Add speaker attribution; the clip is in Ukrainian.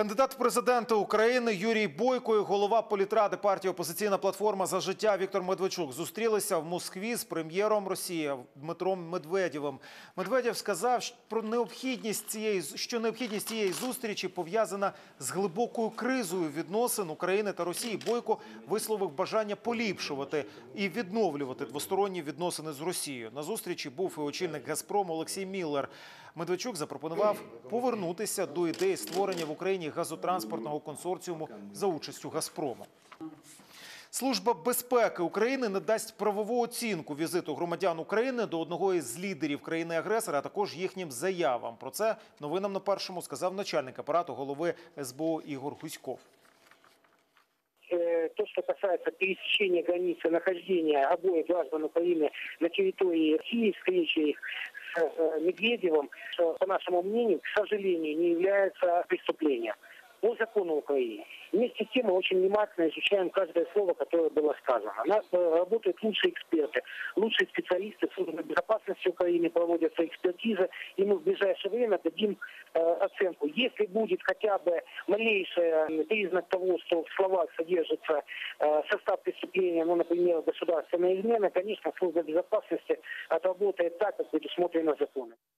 Speaker 1: Кандидат в президенти України Юрій Бойко і голова політради партії «Опозиційна платформа за життя» Віктор Медведчук зустрілися в Москві з прем'єром Росії Дмитром Медведєвим. Медведєв сказав про необхідність цієї що необхідність цієї зустрічі пов'язана з глибокою кризою відносин України та Росії. Бойко висловив бажання поліпшувати і відновлювати двосторонні відносини з Росією. На зустрічі був і очільник Газпрому Олексій Міллер. Медведчук запропонував повернутися до ідеї створення в Україні газотранспортного консорціуму за участю Газпрому. Служба безпеки України не дасть правову оцінку візиту громадян України до одного із лідерів країни-агресора, а також їхнім заявам. Про це новинам на першому сказав начальник апарату голови СБУ Ігор Гуськов.
Speaker 2: Э, то, что касается пересечения границы, нахождения обоих граждан Украины на территории России, встречи их с э, Медведевым, что, по нашему мнению, к сожалению, не является преступлением По закону Украины. Вместе с тем мы очень внимательно изучаем каждое слово, которое было сказано. У нас э, работают лучшие эксперты, лучшие специалисты службы безопасности Украины, проводятся экспертизы, и мы в ближайшее время дадим э, оценку. Если будет хотя бы малейший э, признак того, что в словах содержится э, состав преступления, ну, например, государственная измена, конечно, служба безопасности отработает так, как предусмотрено законом.